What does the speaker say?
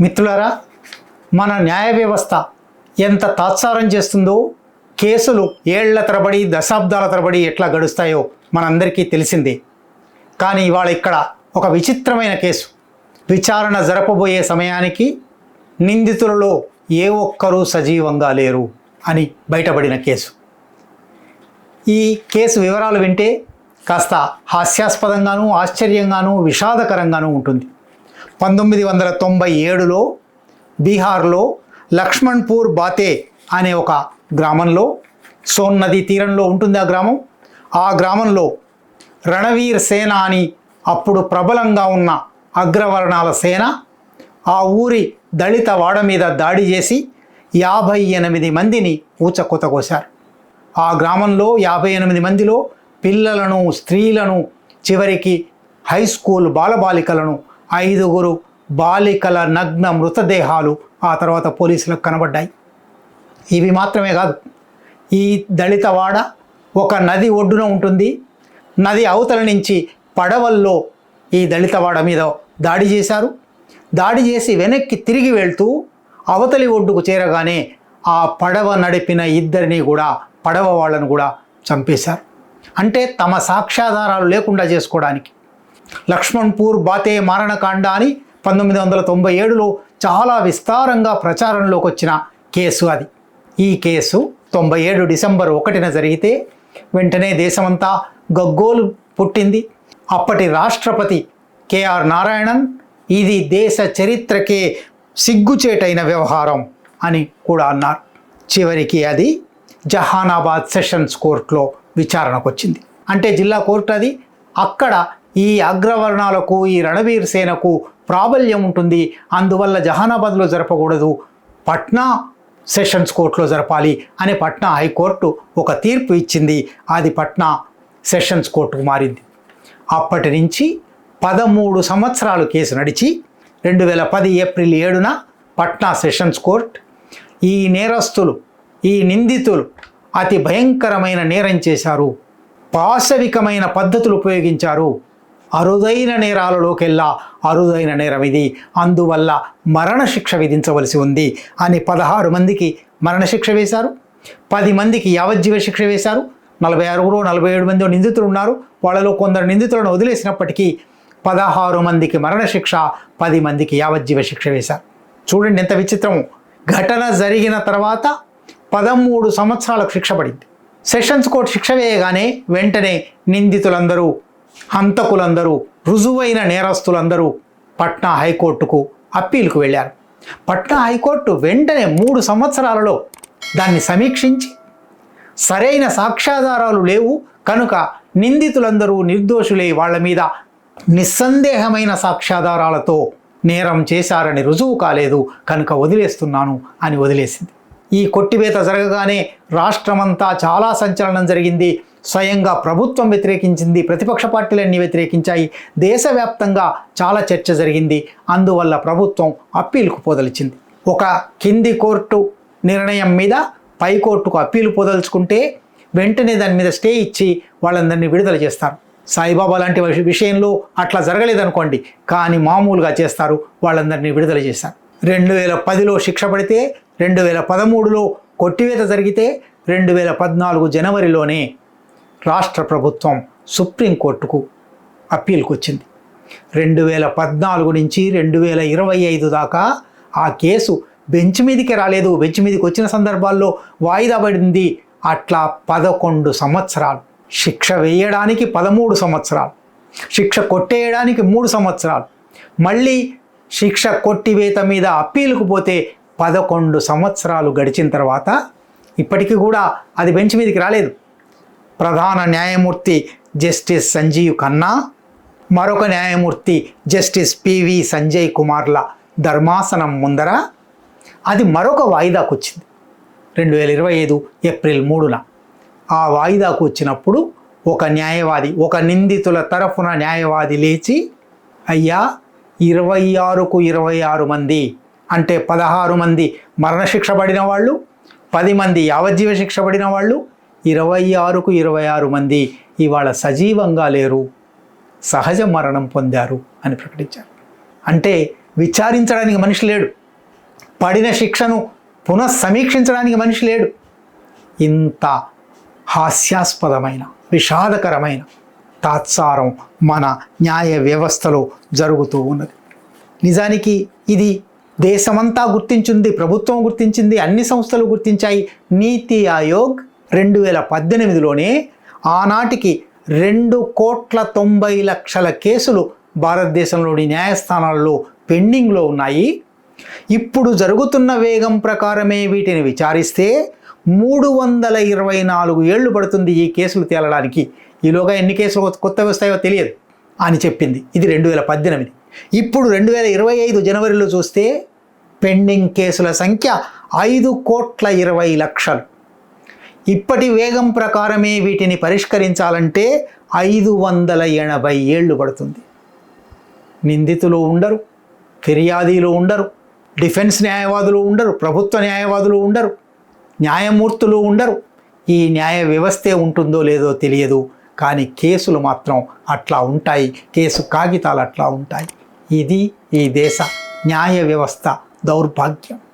మిత్రులారా మన న్యాయ వ్యవస్థ ఎంత తాత్సారం చేస్తుందో కేసులు ఏళ్ళ తరబడి దశాబ్దాల తరబడి ఎట్లా గడుస్తాయో మనందరికీ తెలిసిందే. కానీ ఇవాళ ఇక్కడ ఒక విచిత్రమైన కేసు. విచారణ జరపబోయే సమయానికి నిందితులలో ఏ ఒక్కరూ సజీవంగా లేరు అని బయటపడిన కేసు. ఈ కేసు వివరాలు వింటే కాస్త హాస్యాస్పదంగానూ ఆశ్చర్యంగానూ విషాదకరంగానూ ఉంటుంది. పంతొమ్మిది వందల తొంభై ఏడులో బీహార్లో లక్ష్మణ్పూర్ బాతే అనే ఒక గ్రామంలో సోన్ నది తీరంలో ఉంటుంది ఆ గ్రామం. ఆ గ్రామంలో రణవీర్ సేన అని అప్పుడు ప్రబలంగా ఉన్న అగ్రవర్ణాల సేన ఆ ఊరి దళిత వాడ మీద దాడి చేసి యాభై ఎనిమిది మందిని ఊచకొత కోశారు. ఆ గ్రామంలో యాభై ఎనిమిది మందిలో పిల్లలను స్త్రీలను చివరికి హై స్కూల్ బాలబాలికలను ఐదుగురు బాలికల నగ్న మృతదేహాలు ఆ తర్వాత పోలీసులకు కనబడ్డాయి. ఇవి మాత్రమే కాదు ఈ దళితవాడ ఒక నది ఒడ్డున ఉంటుంది. నది అవతల నుంచి పడవల్లో ఈ దళితవాడ మీద దాడి చేశారు. దాడి చేసి వెనక్కి తిరిగి వెళ్తూ అవతలి ఒడ్డుకు చేరగానే ఆ పడవ నడిపిన ఇద్దరిని కూడా పడవ వాళ్ళను కూడా చంపేశారు. అంటే తమ సాక్ష్యాధారాలు లేకుండా చేసుకోవడానికి లక్ష్మణ్పూర్ బాతే మారణకాండ అని పంతొమ్మిది వందల తొంభై ఏడులో చాలా విస్తారంగా ప్రచారంలోకి వచ్చిన కేసు అది. ఈ కేసు తొంభై ఏడు డిసెంబర్ ఒకటిన జరిగితే వెంటనే దేశమంతా గగ్గోలు పుట్టింది. అప్పటి రాష్ట్రపతి కేఆర్ నారాయణన్ ఇది దేశ చరిత్రకే సిగ్గుచేటైన వ్యవహారం అని కూడా అన్నారు. చివరికి అది జహానాబాద్ సెషన్స్ కోర్టులో విచారణకు వచ్చింది అంటే జిల్లా కోర్టు అది. అక్కడ ఈ అగ్రవర్ణాలకు ఈ రణవీర్ సేనకు ప్రాబల్యం ఉంటుంది. అందువల్ల జహానాబాద్లో జరపకూడదు. పట్నా సెషన్స్ కోర్టులో జరపాలి అని పట్నా హైకోర్టు ఒక తీర్పు ఇచ్చింది. అది పట్నా సెషన్స్ కోర్టుకు మారింది. అప్పటి నుంచి పదమూడు సంవత్సరాలు కేసు నడిచి రెండు వేల పది ఏప్రిల్ ఏడున పట్నా సెషన్స్ కోర్ట్ ఈ నేరస్తులు ఈ నిందితులు అతి భయంకరమైన నేరం చేశారు. పాశవికమైన పద్ధతులు ఉపయోగించారు. అరుదైన నేరాలలోకెల్లా అరుదైన నేరం ఇది అందువల్ల మరణశిక్ష విధించవలసి ఉంది అని పదహారు మందికి మరణశిక్ష వేశారు. పది మందికి యావజ్జీవ శిక్ష వేశారు. నలభై ఆరుగురు నలభై ఏడు మంది నిందితులు ఉన్నారు వాళ్ళలో కొందరు నిందితులను వదిలేసినప్పటికీ పదహారు మందికి మరణశిక్ష పది మందికి యావజ్జీవ శిక్ష వేశారు. చూడండి ఎంత విచిత్రము. ఘటన జరిగిన తర్వాత పదమూడు సంవత్సరాలకు శిక్ష పడింది. సెషన్స్ కోర్టు శిక్ష వేయగానే వెంటనే నిందితులందరూ హంతకులందరూ రుజువైన నేరస్తులందరూ పట్నా హైకోర్టుకు అప్పీలుకు వెళ్ళారు. పట్నా హైకోర్టు వెంటనే మూడు సంవత్సరాలలో దాన్ని సమీక్షించి సరైన సాక్ష్యాధారాలు లేవు కనుక నిందితులందరూ నిర్దోషులై వాళ్ళ మీద నిస్సందేహమైన సాక్ష్యాధారాలతో నేరం చేశారని రుజువు కాలేదు కనుక వదిలేస్తున్నాను అని వదిలేసింది. ఈ కొట్టివేత జరగగానే రాష్ట్రమంతా చాలా సంచలనం జరిగింది. స్వయంగా ప్రభుత్వం వ్యతిరేకించింది ప్రతిపక్ష పార్టీలన్నీ వ్యతిరేకించాయి. దేశవ్యాప్తంగా చాలా చర్చ జరిగింది. అందువల్ల ప్రభుత్వం అప్పీలుకు పోదలిచింది. ఒక కింది కోర్టు నిర్ణయం మీద పై కోర్టుకు అప్పీలు పోదలుచుకుంటే వెంటనే దాని మీద స్టే ఇచ్చి వాళ్ళందరినీ విడుదల చేస్తారు. సాయిబాబా లాంటి విషయంలో అట్లా జరగలేదనుకోండి కానీ మామూలుగా చేస్తారు వాళ్ళందరినీ విడుదల చేశారు రెండు వేల పదిలో శిక్ష పడితే రెండు వేల పదమూడులో కొట్టివేత జరిగితే రెండు వేల పద్నాలుగు జనవరిలోనే రాష్ట్ర ప్రభుత్వం సుప్రీంకోర్టుకు అప్పీల్కి వచ్చింది రెండు వేల పద్నాలుగు నుంచి రెండు వేల ఇరవై ఐదు దాకా ఆ కేసు బెంచ్ మీదకి రాలేదు. బెంచ్ మీదకి వచ్చిన సందర్భాల్లో వాయిదా పడింది. అట్లా పదకొండు సంవత్సరాలు శిక్ష వేయడానికి పదమూడు సంవత్సరాలు శిక్ష కొట్టేయడానికి మూడు సంవత్సరాలు. మళ్ళీ శిక్ష కొట్టివేత మీద అప్పీలుకు పోతే పదకొండు సంవత్సరాలు గడిచిన తర్వాత ఇప్పటికీ కూడా అది బెంచ్ మీదకి రాలేదు. ప్రధాన న్యాయమూర్తి జస్టిస్ సంజీవ్ ఖన్నా మరొక న్యాయమూర్తి జస్టిస్ పివి సంజయ్ కుమార్ల ధర్మాసనం ముందర అది మరొక వాయిదాకు వచ్చింది. రెండు వేల ఇరవై ఐదు ఏప్రిల్ మూడున ఆ వాయిదాకు వచ్చినప్పుడు ఒక న్యాయవాది ఒక నిందితుల తరఫున న్యాయవాది లేచి అయ్యా ఇరవై ఆరుకు ఇరవై ఆరు మంది అంటే పదహారు మంది మరణశిక్ష పడిన వాళ్ళు పది మంది యావజ్జీవ శిక్ష పడిన వాళ్ళు ఇరవై ఆరుకు ఇరవై ఆరు మంది ఇవాళ సజీవంగా లేరు సహజ మరణం పొందారు అని ప్రకటించారు. అంటే విచారించడానికి మనిషి లేడు పడిన శిక్షను పునఃసమీక్షించడానికి మనిషి లేడు. ఇంత హాస్యాస్పదమైన విషాదకరమైన తాత్సారం మన న్యాయ వ్యవస్థలో జరుగుతూ ఉన్నది. నిజానికి ఇది దేశమంతా గుర్తించింది ప్రభుత్వం గుర్తించింది అన్ని సంస్థలు గుర్తించాయి. నీతి ఆయోగ్ రెండు వేల పద్దెనిమిదిలోనే ఆనాటికి రెండు కోట్ల తొంభై లక్షల కేసులు భారతదేశంలోని న్యాయస్థానాల్లో పెండింగ్లో ఉన్నాయి. ఇప్పుడు జరుగుతున్న వేగం ప్రకారమే వీటిని విచారిస్తే మూడు వందల ఇరవై నాలుగు ఏళ్ళు పడుతుంది ఈ కేసులు తేలడానికి. ఈలోగా ఎన్ని కేసులు కొత్త- కొత్తవి వస్తాయో తెలియదు అని చెప్పింది. ఇది రెండు వేల పద్దెనిమిది. ఇప్పుడు రెండు వేల ఇరవై ఐదు జనవరిలో చూస్తే పెండింగ్ కేసుల సంఖ్య ఐదు కోట్ల ఇరవై లక్షలు. ఇప్పటి వేగం ప్రకారమే వీటిని పరిష్కరించాలంటే ఐదు వందల ఎనభై ఏళ్ళు పడుతుంది. నిందితులు ఉండరు ఫిర్యాదీలు ఉండరు డిఫెన్స్ న్యాయవాదులు ఉండరు ప్రభుత్వ న్యాయవాదులు ఉండరు న్యాయమూర్తులు ఉండరు. ఈ న్యాయ వ్యవస్థే ఉంటుందో లేదో తెలియదు కానీ కేసులు మాత్రం అట్లా ఉంటాయి కేసు కాగితాలు అట్లా ఉంటాయి. ఇది ఈ దేశ న్యాయ వ్యవస్థ దౌర్భాగ్యం.